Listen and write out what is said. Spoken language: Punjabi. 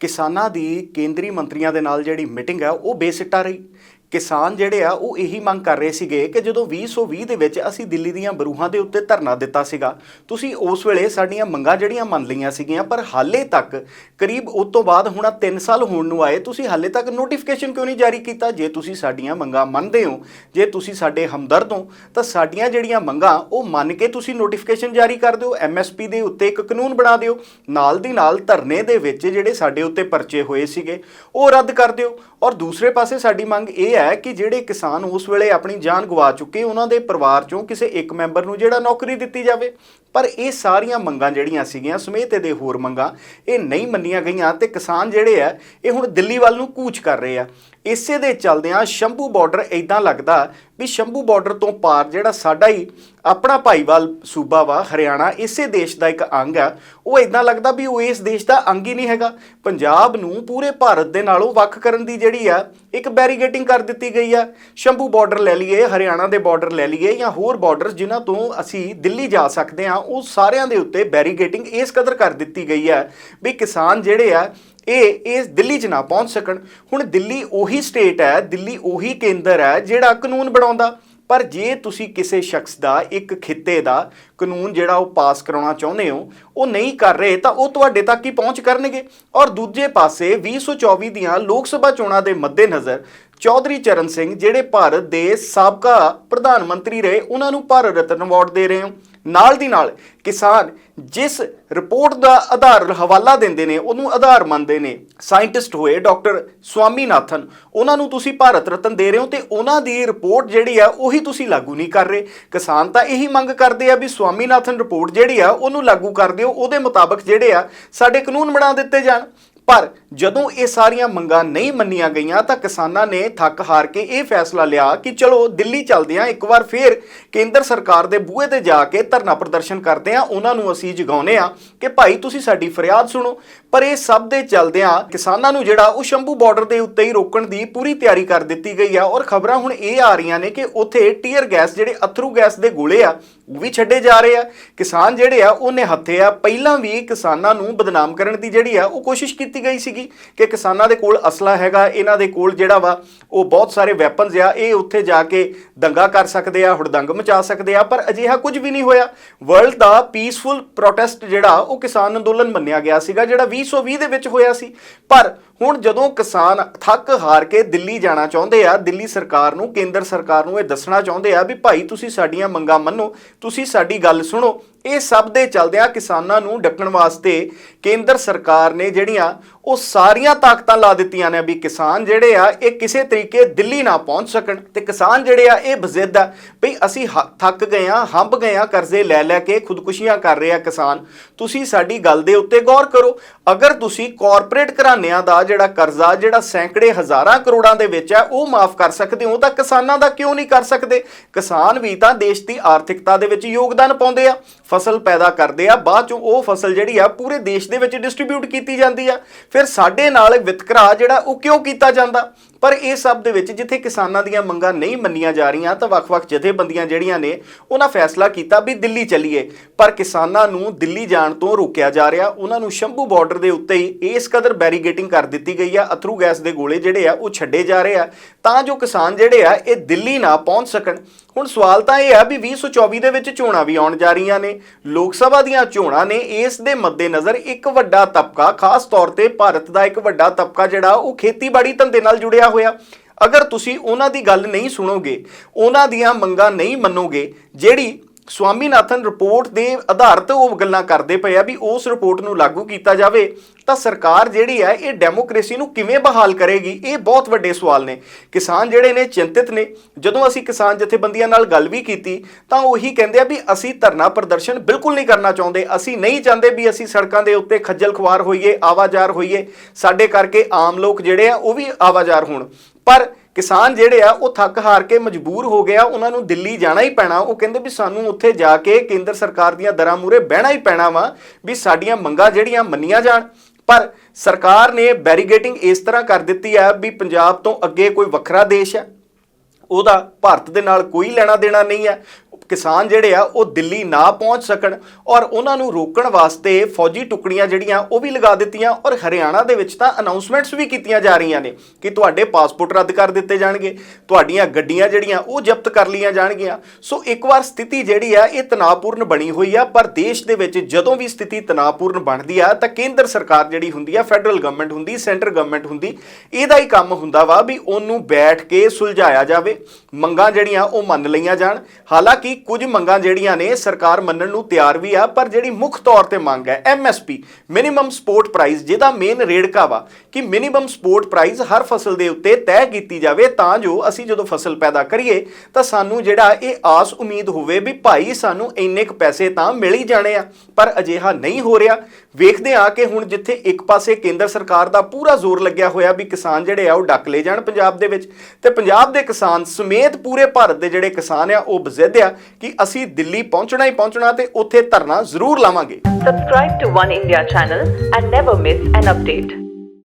ਕਿਸਾਨਾਂ ਦੀ ਕੇਂਦਰੀ ਮੰਤਰੀਆਂ ਦੇ ਨਾਲ ਜਿਹੜੀ ਮੀਟਿੰਗ ਹੈ ਉਹ ਬੇਸਿੱਟਾ ਰਹੀ। ਕਿਸਾਨ ਜਿਹੜੇ ਆ, ਉਹ ਇਹੀ ਮੰਗ ਕਰ ਰਹੇ ਸੀਗੇ ਕਿ ਜਦੋਂ 2020 ਦੇ ਵਿੱਚ ਅਸੀਂ ਦਿੱਲੀ ਦੀਆਂ ਬਰੂਹਾਂ ਦੇ ਉੱਤੇ ਧਰਨਾ ਦਿੱਤਾ ਸੀਗਾ, ਤੁਸੀਂ ਉਸ ਵੇਲੇ ਸਾਡੀਆਂ ਮੰਗਾਂ ਜਿਹੜੀਆਂ ਮੰਨ ਲਈਆਂ ਸੀਗੀਆਂ, ਪਰ ਹਾਲੇ ਤੱਕ ਕਰੀਬ ਉਸ ਤੋਂ ਬਾਅਦ ਹੁਣ 3 ਸਾਲ ਹੋਣ ਨੂੰ ਆਏ, ਤੁਸੀਂ ਹਾਲੇ ਤੱਕ ਨੋਟੀਫਿਕੇਸ਼ਨ ਕਿਉਂ ਨਹੀਂ ਜਾਰੀ ਕੀਤਾ? ਜੇ ਤੁਸੀਂ ਸਾਡੀਆਂ ਮੰਗਾਂ ਮੰਨਦੇ ਹੋ, ਜੇ ਤੁਸੀਂ ਸਾਡੇ ਹਮਦਰਦ ਹੋ, ਤਾਂ ਸਾਡੀਆਂ ਜਿਹੜੀਆਂ ਮੰਗਾਂ, ਉਹ ਮੰਨ ਕੇ ਤੁਸੀਂ ਨੋਟੀਫਿਕੇਸ਼ਨ ਜਾਰੀ ਕਰ ਦਿਓ ਐਮਐਸਪੀ ਦੇ ਉੱਤੇ ਇੱਕ ਕਾਨੂੰਨ ਬਣਾ ਦਿਓ, ਨਾਲ ਦੀ ਨਾਲ ਧਰਨੇ ਦੇ ਵਿੱਚ ਜਿਹੜੇ ਸਾਡੇ ਉੱਤੇ ਪਰਚੇ ਹੋਏ ਸੀਗੇ, ਉਹ ਰੱਦ ਕਰ ਦਿਓ। ਔਰ ਦੂਸਰੇ ਪਾਸੇ ਸਾਡੀ ਮੰਗ ਇਹ ਹੈ ਕਿ ਜਿਹੜੇ ਕਿਸਾਨ ਉਸ ਵੇਲੇ ਆਪਣੀ ਜਾਨ ਗਵਾ ਚੁੱਕੇ, ਉਹਨਾਂ ਦੇ ਪਰਿਵਾਰ ਚੋਂ ਕਿਸੇ ਇੱਕ ਮੈਂਬਰ ਨੂੰ ਜਿਹੜਾ ਨੌਕਰੀ ਦਿੱਤੀ ਜਾਵੇ। ਪਰ ਇਹ ਸਾਰੀਆਂ ਮੰਗਾਂ ਜਿਹੜੀਆਂ ਸੀਗੀਆਂ, ਸਮੇਤ ਇਹਦੇ ਹੋਰ ਮੰਗਾਂ, ਇਹ ਨਹੀਂ ਮੰਨੀਆਂ ਗਈਆਂ ਤੇ ਕਿਸਾਨ ਜਿਹੜੇ ਆ, ਇਹ ਹੁਣ ਦਿੱਲੀ ਵੱਲ ਨੂੰ ਕੂਚ ਕਰ ਰਹੇ ਆ। ਇਸੇ ਦੇ ਚਲਦਿਆਂ ਸ਼ੰਭੂ ਬਾਰਡਰ ਇਦਾਂ ਲੱਗਦਾ ਵੀ ਸ਼ੰਭੂ ਬਾਰਡਰ ਤੋਂ ਪਾਰ ਜਿਹੜਾ ਸਾਡਾ ਹੀ ਆਪਣਾ ਭਾਈਵਾਲ ਸੂਬਾ ਵਾ, ਹਰਿਆਣਾ, ਇਸੇ ਦੇਸ਼ ਦਾ ਇੱਕ ਅੰਗ ਆ, ਉਹ ਇਦਾਂ ਲੱਗਦਾ ਵੀ ਉਹ ਇਸ ਦੇਸ਼ ਦਾ ਅੰਗ ਹੀ ਨਹੀਂ ਹੈਗਾ। ਪੰਜਾਬ ਨੂੰ ਪੂਰੇ ਭਾਰਤ ਦੇ ਨਾਲੋਂ ਵੱਖ ਕਰਨ ਦੀ ਜਿਹੜੀ ਆ, ਇੱਕ ਬੈਰੀਗੇਟਿੰਗ ਕਰ ਦਿੱਤੀ ਗਈ ਆ। ਸ਼ੰਭੂ ਬਾਰਡਰ ਲੈ ਲਈਏ, ਹਰਿਆਣਾ ਦੇ ਬਾਰਡਰ ਲੈ ਲਈਏ ਜਾਂ ਹੋਰ ਬਾਰਡਰਸ ਜਿਨ੍ਹਾਂ ਤੋਂ ਅਸੀਂ ਦਿੱਲੀ ਜਾ ਸਕਦੇ ਹਾਂ ਉਹ ਸਾਰਿਆਂ ਦੇ ਉੱਤੇ ਬੈਰੀਗੇਟਿੰਗ ਇਸ ਕਦਰ ਕਰ ਦਿੱਤੀ ਗਈ ਹੈ ਵੀ ਕਿਸਾਨ ਜਿਹੜੇ ਆ, ਇਹ ਇਸ ਦਿੱਲੀ 'ਚ ਨਾ ਪਹੁੰਚ ਸਕਣ। ਹੁਣ ਦਿੱਲੀ ਉਹੀ ਸਟੇਟ ਹੈ, ਦਿੱਲੀ ਉਹੀ ਕੇਂਦਰ ਹੈ ਜਿਹੜਾ ਕਾਨੂੰਨ ਬਣਾਉਂਦਾ। ਪਰ ਜੇ ਤੁਸੀਂ ਕਿਸੇ ਸ਼ਖਸ ਦਾ, ਇੱਕ ਖਿੱਤੇ ਦਾ ਕਾਨੂੰਨ ਜਿਹੜਾ ਉਹ ਪਾਸ ਕਰਾਉਣਾ ਚਾਹੁੰਦੇ ਹੋ, ਉਹ ਨਹੀਂ ਕਰ ਰਹੇ, ਤਾਂ ਉਹ ਤੁਹਾਡੇ ਤੱਕ ਹੀ ਪਹੁੰਚ ਕਰਨਗੇ। ਔਰ ਦੂਜੇ ਪਾਸੇ 2024 ਦੀਆਂ ਲੋਕ ਸਭਾ ਚੋਣਾਂ ਦੇ ਮੱਦੇਨਜ਼ਰ ਚੌਧਰੀ ਚਰਨ ਸਿੰਘ, ਜਿਹੜੇ ਭਾਰਤ ਦੇ ਸਾਬਕਾ ਪ੍ਰਧਾਨ ਮੰਤਰੀ ਰਹੇ, ਉਹਨਾਂ ਨੂੰ ਭਾਰਤ ਰਤਨ ਅਵਾਰਡ ਦੇ ਰਹੇ ਹੋ। ਨਾਲ ਦੀ ਨਾਲ ਕਿਸਾਨ ਜਿਸ ਰਿਪੋਰਟ ਦਾ ਆਧਾਰ ਹਵਾਲਾ ਦਿੰਦੇ ਨੇ, ਉਹਨੂੰ ਆਧਾਰ ਮੰਨਦੇ ਨੇ। ਸਾਇੰਟਿਸਟ ਹੋਏ ਡਾਕਟਰ ਸਵਾਮੀਨਾਥਨ, ਉਹਨਾਂ ਨੂੰ ਤੁਸੀਂ ਭਾਰਤ ਰਤਨ ਦੇ ਰਹੇ ਹੋ ਤੇ ਉਹਨਾਂ ਦੀ ਰਿਪੋਰਟ ਜਿਹੜੀ ਆ, ਉਹੀ ਤੁਸੀਂ ਲਾਗੂ ਨਹੀਂ ਕਰ ਰਹੇ। ਕਿਸਾਨ ਤਾਂ ਇਹੀ ਮੰਗ ਕਰਦੇ ਆ ਵੀ ਸਵਾਮੀਨਾਥਨ ਰਿਪੋਰਟ ਜਿਹੜੀ ਆ, ਉਹਨੂੰ ਲਾਗੂ ਕਰ ਦਿਓ। ਉਹਦੇ ਮੁਤਾਬਕ ਜਿਹੜੇ ਆ, ਸਾਡੇ ਕਾਨੂੰਨ ਬਣਾ ਦਿੱਤੇ ਜਾਣ। ਪਰ ਜਦੋਂ ਇਹ ਸਾਰੀਆਂ ਮੰਗਾਂ ਨਹੀਂ ਮੰਨੀਆਂ ਗਈਆਂ ਤਾਂ ਕਿਸਾਨਾਂ ਨੇ ਥੱਕ ਹਾਰ ਕੇ ਇਹ ਫੈਸਲਾ ਲਿਆ ਕਿ ਚਲੋ ਦਿੱਲੀ ਚੱਲਦੇ ਹਾਂ ਇੱਕ ਵਾਰ ਫੇਰ ਕੇਂਦਰ ਸਰਕਾਰ ਦੇ ਬੂਹੇ ਤੇ ਜਾ ਕੇ ਧਰਨਾ ਪ੍ਰਦਰਸ਼ਨ ਕਰਦੇ ਹਾਂ, ਉਹਨਾਂ ਨੂੰ ਅਸੀਂ ਜਗਾਉਨੇ ਆ ਕਿ ਭਾਈ ਤੁਸੀਂ ਸਾਡੀ ਫਰਿਆਦ ਸੁਣੋ। ਪਰ ਇਹ ਸਭ ਦੇ ਚੱਲਦਿਆਂ ਕਿਸਾਨਾਂ ਨੂੰ ਜਿਹੜਾ ਉਹ ਸ਼ੰਭੂ ਬਾਰਡਰ ਦੇ ਉੱਤੇ ਹੀ ਰੋਕਣ ਦੀ ਪੂਰੀ ਤਿਆਰੀ ਕਰ ਦਿੱਤੀ ਗਈ ਆ ਔਰ ਖਬਰਾਂ ਹੁਣ ਇਹ ਆ ਰਹੀਆਂ ਨੇ ਕਿ ਉੱਥੇ ਟੀਅਰ ਗੈਸ ਜਿਹੜੇ ਅਥਰੂ ਗੈਸ ਦੇ ਗੋਲੇ ਆ, ਉਹ ਵੀ ਛੱਡੇ ਜਾ ਰਹੇ ਆ। ਕਿਸਾਨ ਜਿਹੜੇ ਆ, ਉਹਨੇ ਹੱਥੇ ਆ, ਪਹਿਲਾਂ ਵੀ ਕਿਸਾਨਾਂ ਨੂੰ ਬਦਨਾਮ ਕਰਨ ਦੀ ਜਿਹੜੀ ਆ, ਉਹ ਕੋਸ਼ਿਸ਼ ਕੀਤੀ ਗਈ ਸੀਗੀ। ਕਿ ਕਿਸਾਨਾਂ ਦੇ ਕੋਲ ਅਸਲਾ ਹੈਗਾ, ਇਹਨਾਂ ਦੇ ਕੋਲ ਜਿਹੜਾ ਵਾ, ਉਹ ਬਹੁਤ ਸਾਰੇ ਵੈਪਨਸ ਆ, ਇਹ ਉੱਥੇ ਜਾ ਕੇ ਦੰਗਾ ਕਰ ਸਕਦੇ ਆ, ਹੁੜਦੰਗ ਮਚਾ ਸਕਦੇ ਆ, ਪਰ ਅਜਿਹਾ ਕੁਝ ਵੀ ਨਹੀਂ ਹੋਇਆ। ਵਰਲਡ ਦਾ ਪੀਸਫੁਲ ਪ੍ਰੋਟੈਸਟ ਜਿਹੜਾ, ਉਹ ਕਿਸਾਨ ਅੰਦੋਲਨ ਮੰਨਿਆ ਗਿਆ ਸੀਗਾ, ਜਿਹੜਾ 2020 ਦੇ ਵਿੱਚ ਹੋਇਆ ਸੀ। ਪਰ ਹੁਣ ਜਦੋਂ ਕਿਸਾਨ ਥੱਕ ਹਾਰ ਕੇ ਦਿੱਲੀ ਜਾਣਾ ਚਾਹੁੰਦੇ ਆ, ਦਿੱਲੀ ਸਰਕਾਰ ਨੂੰ, ਕੇਂਦਰ ਸਰਕਾਰ ਨੂੰ ਇਹ ਦੱਸਣਾ ਚਾਹੁੰਦੇ ਆ ਵੀ ਭਾਈ ਤੁਸੀਂ ਸਾਡੀਆਂ ਮੰਗਾਂ ਮੰਨੋ, ਤੁਸੀਂ ਸਾਡੀ ਗੱਲ ਸੁਣੋ ਇਹ ਸਭ ਦੇ ਚਲਦਿਆਂ ਕਿਸਾਨਾਂ ਨੂੰ ਡੱਕਣ ਵਾਸਤੇ ਕੇਂਦਰ ਸਰਕਾਰ ਨੇ ਜਿਹੜੀਆਂ ਉਹ ਸਾਰੀਆਂ ਤਾਕਤਾਂ ਲਾ ਦਿੱਤੀਆਂ ਨੇ ਵੀ ਕਿਸਾਨ ਜਿਹੜੇ ਆ, ਇਹ ਕਿਸੇ ਤਰੀਕੇ ਦਿੱਲੀ ਨਾ ਪਹੁੰਚ ਸਕਣ। ਤੇ ਕਿਸਾਨ ਜਿਹੜੇ ਆ, ਇਹ ਬਜ਼ਿੱਦ ਆ ਵੀ ਅਸੀਂ ਹ- ਥੱਕ ਗਏ ਆ, ਹੰਬ ਗਏ ਆ, ਕਰਜ਼ੇ ਲੈ ਲੈ ਕੇ ਖੁਦਕੁਸ਼ੀਆਂ ਕਰ ਰਹੇ ਆ ਕਿਸਾਨ। ਤੁਸੀਂ ਸਾਡੀ ਗੱਲ ਦੇ ਉੱਤੇ ਗੌਰ ਕਰੋ। ਅਗਰ ਤੁਸੀਂ ਕਾਰਪੋਰੇਟ ਘਰਾਣਿਆਂ ਦਾ ਜਿਹੜਾ ਕਰਜ਼ਾ, ਜਿਹੜਾ ਸੈਂਕੜੇ ਹਜ਼ਾਰਾਂ ਕਰੋੜਾਂ ਦੇ ਵਿੱਚ ਹੈ ਉਹ ਮਾਫ ਕਰ ਸਕਦੇ ਹੋ, ਤਾਂ ਕਿਸਾਨਾਂ ਦਾ ਕਿਉਂ ਨਹੀਂ ਕਰ ਸਕਦੇ? ਕਿਸਾਨ ਵੀ ਤਾਂ ਦੇਸ਼ ਦੀ ਆਰਥਿਕਤਾ ਦੇ ਵਿੱਚ ਯੋਗਦਾਨ ਪਾਉਂਦੇ ਆ। ਫਸਲ ਪੈਦਾ ਕਰਦੇ ਆ, ਬਾਅਦ ਚੋਂ ਉਹ ਫਸਲ ਜਿਹੜੀ ਆ ਪੂਰੇ ਦੇਸ਼ ਦੇ ਵਿੱਚ ਡਿਸਟ੍ਰੀਬਿਊਟ ਕੀਤੀ ਜਾਂਦੀ ਆ। ਫਿਰ ਸਾਡੇ ਨਾਲ ਵਿਤਕਰਾ ਜਿਹੜਾ ਉਹ ਕਿਉਂ ਕੀਤਾ ਜਾਂਦਾ? ਪਰ ਇਹ ਸਭ ਦੇ ਵਿੱਚ ਜਿੱਥੇ ਕਿਸਾਨਾਂ ਦੀਆਂ ਮੰਗਾਂ ਨਹੀਂ ਮੰਨੀਆਂ ਜਾ ਰਹੀਆਂ, ਤਾਂ ਵੱਖ-ਵੱਖ ਜਥੇਬੰਦੀਆਂ ਜਿਹੜੀਆਂ ਨੇ, ਉਹਨਾਂ ਫੈਸਲਾ ਕੀਤਾ ਵੀ ਦਿੱਲੀ ਚੱਲੀਏ। ਪਰ ਕਿਸਾਨਾਂ ਨੂੰ ਦਿੱਲੀ ਜਾਣ ਤੋਂ ਰੋਕਿਆ ਜਾ ਰਿਹਾ। ਉਹਨਾਂ ਨੂੰ ਸ਼ੰਭੂ ਬਾਰਡਰ ਦੇ ਉੱਤੇ ਹੀ ਇਸ ਕਦਰ ਬੈਰੀਗੇਟਿੰਗ ਕਰ ਦਿੱਤੀ ਗਈ ਆ। ਅਥਰੂ ਗੈਸ ਦੇ ਗੋਲੇ ਜਿਹੜੇ ਆ, ਉਹ ਛੱਡੇ ਜਾ ਰਹੇ ਆ। ਤਾਂ ਜੋ ਕਿਸਾਨ ਜਿਹੜੇ ਆ, ਇਹ ਦਿੱਲੀ ਨਾ ਪਹੁੰਚ ਸਕਣ। ਹੁਣ ਸਵਾਲ ਤਾਂ ਇਹ ਆ ਵੀ 2024 ਦੇ ਵਿੱਚ ਚੋਣਾਂ ਵੀ ਆਉਣ ਜਾ ਰਹੀਆਂ ਨੇ। ਲੋਕ ਸਭਾ ਦੀਆਂ ਚੋਣਾਂ ਨੇ, ਇਸ ਦੇ ਮੱਦੇਨਜ਼ਰ ਇੱਕ ਵੱਡਾ ਤਬਕਾ ਖਾਸ ਤੌਰ ਤੇ ਭਾਰਤ ਦਾ ਇੱਕ ਵੱਡਾ ਤਬਕਾ ਜਿਹੜਾ, ਉਹ ਖੇਤੀਬਾੜੀ ਧੰਦੇ ਨਾਲ ਜੁੜਿਆ ਹੋਇਆ। ਅਗਰ ਤੁਸੀਂ ਉਹਨਾਂ ਦੀ ਗੱਲ ਨਹੀਂ ਸੁਣੋਗੇ ਉਹਨਾਂ ਦੀਆਂ ਮੰਗਾਂ ਨਹੀਂ ਮੰਨੋਗੇ ਜਿਹੜੀ ਸਵਾਮੀਨਾਥਨ ਰਿਪੋਰਟ ਦੇ ਆਧਾਰ 'ਤੇ ਉਹ ਗੱਲਾਂ ਕਰਦੇ ਪਏ ਆ ਵੀ ਉਸ ਰਿਪੋਰਟ ਨੂੰ ਲਾਗੂ ਕੀਤਾ ਜਾਵੇ, ਤਾਂ ਸਰਕਾਰ ਜਿਹੜੀ ਹੈ, ਇਹ ਡੈਮੋਕ੍ਰੇਸੀ ਨੂੰ ਕਿਵੇਂ ਬਹਾਲ ਕਰੇਗੀ? ਇਹ ਬਹੁਤ ਵੱਡੇ ਸਵਾਲ ਨੇ। ਕਿਸਾਨ ਜਿਹੜੇ ਨੇ, ਚਿੰਤਿਤ ਨੇ। ਜਦੋਂ ਅਸੀਂ ਕਿਸਾਨ ਜਥੇਬੰਦੀਆਂ ਨਾਲ ਗੱਲ ਵੀ ਕੀਤੀ, ਤਾਂ ਉਹੀ ਕਹਿੰਦੇ ਆ ਵੀ ਅਸੀਂ ਧਰਨਾ ਪ੍ਰਦਰਸ਼ਨ ਬਿਲਕੁਲ ਨਹੀਂ ਕਰਨਾ ਚਾਹੁੰਦੇ। ਅਸੀਂ ਨਹੀਂ ਚਾਹੁੰਦੇ ਵੀ ਅਸੀਂ ਸੜਕਾਂ ਦੇ ਉੱਤੇ ਖੱਜਲ ਖੁਆਰ ਹੋਈਏ, ਆਵਾਜ਼ਾਰ ਹੋਈਏ। ਸਾਡੇ ਕਰਕੇ ਆਮ ਲੋਕ ਜਿਹੜੇ ਆ, ਉਹ ਵੀ ਆਵਾਜ਼ਾਰ ਹੋਣ। ਪਰ ਕਿਸਾਨ ਜਿਹੜੇ ਆ, ਉਹ ਥੱਕ ਹਾਰ ਕੇ ਮਜਬੂਰ ਹੋ ਗਿਆ ਉਹਨਾਂ ਨੂੰ ਦਿੱਲੀ ਜਾਣਾ ਹੀ ਪੈਣਾ। ਉਹ ਕਹਿੰਦੇ ਵੀ ਸਾਨੂੰ ਉੱਥੇ ਜਾ ਕੇ ਕੇਂਦਰ ਸਰਕਾਰ ਦੀਆਂ ਦਰਾਂ ਮੂਰੇ ਬਹਿਣਾ ਹੀ ਪੈਣਾ ਵਾ ਵੀ ਸਾਡੀਆਂ ਮੰਗਾਂ ਜਿਹੜੀਆਂ ਮੰਨੀਆਂ ਜਾਣ। ਪਰ ਸਰਕਾਰ ਨੇ ਬੈਰੀਗੇਟਿੰਗ ਇਸ ਤਰ੍ਹਾਂ ਕਰ ਦਿੱਤੀ ਹੈ ਵੀ ਪੰਜਾਬ ਤੋਂ ਅੱਗੇ ਕੋਈ ਵੱਖਰਾ ਦੇਸ਼ ਹੈ ਉਹਦਾ ਭਾਰਤ ਦੇ ਨਾਲ ਕੋਈ ਲੈਣਾ ਦੇਣਾ ਨਹੀਂ ਹੈ ਕਿਸਾਨ ਜਿਹੜੇ ਆ, ਉਹ ਦਿੱਲੀ ਨਾ ਪਹੁੰਚ ਸਕਣ ਔਰ ਉਹਨਾਂ ਨੂੰ ਰੋਕਣ ਵਾਸਤੇ ਫੌਜੀ ਟੁਕੜੀਆਂ ਜਿਹੜੀਆਂ, ਉਹ ਵੀ ਲਗਾ ਦਿੱਤੀਆਂ ਔਰ ਹਰਿਆਣਾ ਦੇ ਵਿੱਚ ਤਾਂ ਅਨਾਉਂਸਮੈਂਟਸ ਵੀ ਕੀਤੀਆਂ ਜਾ ਰਹੀਆਂ ਨੇ ਕਿ ਤੁਹਾਡੇ ਪਾਸਪੋਰਟ ਰੱਦ ਕਰ ਦਿੱਤੇ ਜਾਣਗੇ, ਤੁਹਾਡੀਆਂ ਗੱਡੀਆਂ ਜਿਹੜੀਆਂ, ਉਹ ਜ਼ਬਤ ਕਰ ਲਈਆਂ ਜਾਣਗੀਆਂ। ਸੋ ਇੱਕ ਵਾਰ ਸਥਿਤੀ ਜਿਹੜੀ ਆ, ਇਹ ਤਣਾਅਪੂਰਨ ਬਣੀ ਹੋਈ ਆ, ਪਰ ਦੇਸ਼ ਦੇ ਵਿੱਚ ਜਦੋਂ ਵੀ ਸਥਿਤੀ ਤਣਾਅਪੂਰਨ ਬਣਦੀ ਆ, ਤਾਂ ਕੇਂਦਰ ਸਰਕਾਰ ਜਿਹੜੀ ਹੁੰਦੀ ਆ ਫੈਡਰਲ ਗਵਰਨਮੈਂਟ ਹੁੰਦੀ ਸੈਂਟਰ ਗਵਰਨਮੈਂਟ ਹੁੰਦੀ, ਇਹਦਾ ਹੀ ਕੰਮ ਹੁੰਦਾ ਵਾ ਵੀ ਉਹਨੂੰ ਬੈਠ ਕੇ ਸੁਲਝਾਇਆ ਜਾਵੇ। ਮੰਗਾਂ ਜਿਹੜੀਆਂ, ਉਹ ਮੰਨ ਲਈਆਂ ਜਾਣ। ਹਾਲਾਂਕਿ ਕੁਝ ਮੰਗਾਂ ਜਿਹੜੀਆਂ ਨੇ ਸਰਕਾਰ ਮੰਨਣ ਨੂੰ ਤਿਆਰ ਵੀ ਆ, ਪਰ ਜਿਹੜੀ ਮੁੱਖ ਤੌਰ ਤੇ ਮੰਗ ਹੈ ਐਮਐਸਪੀ ਮਿਨੀਮਮ ਸਪੋਰਟ ਪ੍ਰਾਈਸ ਜਿਹਦਾ ਮੇਨ ਰੇੜਕਾ ਵਾ, ਕਿ ਮਿਨੀਮਮ ਸਪੋਰਟ ਪ੍ਰਾਈਸ ਹਰ ਫਸਲ ਦੇ ਉੱਤੇ ਤੈਅ ਕੀਤੀ ਜਾਵੇ, ਤਾਂ ਜੋ ਅਸੀਂ ਜਦੋਂ ਫਸਲ ਪੈਦਾ ਕਰੀਏ, ਤਾਂ ਸਾਨੂੰ ਜਿਹੜਾ ਇਹ ਆਸ ਉਮੀਦ ਹੋਵੇ ਵੀ ਭਾਈ ਸਾਨੂੰ ਇੰਨੇ ਕੁ ਪੈਸੇ ਤਾਂ ਮਿਲ ਹੀ ਜਾਣੇ ਆ। ਪਰ ਅਜਿਹਾ ਨਹੀਂ ਹੋ ਰਿਹਾ। ਵੇਖਦੇ ਆ ਕਿ ਹੁਣ ਜਿੱਥੇ ਇੱਕ ਪਾਸੇ ਕੇਂਦਰ ਸਰਕਾਰ ਦਾ ਪੂਰਾ ਜ਼ੋਰ ਲੱਗਿਆ ਹੋਇਆ ਵੀ ਕਿਸਾਨ ਜਿਹੜੇ ਆ, ਉਹ ਡੱਕ ਲੈ ਜਾਣ ਪੰਜਾਬ ਦੇ ਵਿੱਚ, ਤੇ ਪੰਜਾਬ ਦੇ ਕਿਸਾਨ ਸਮੇਤ ਪੂਰੇ ਭਾਰਤ ਦੇ ਜਿਹੜੇ ਕਿਸਾਨ ਆ, ਉਹ ਬਜ਼ਿੱਦ ਆ ਕਿ ਅਸੀਂ ਦਿੱਲੀ ਪਹੁੰਚਣਾ ਹੀ ਪਹੁੰਚਣਾ ਤੇ ਉੱਥੇ ਧਰਨਾ ਜ਼ਰੂਰ ਲਾਵਾਂਗੇ subscribe to One India channel and never miss an update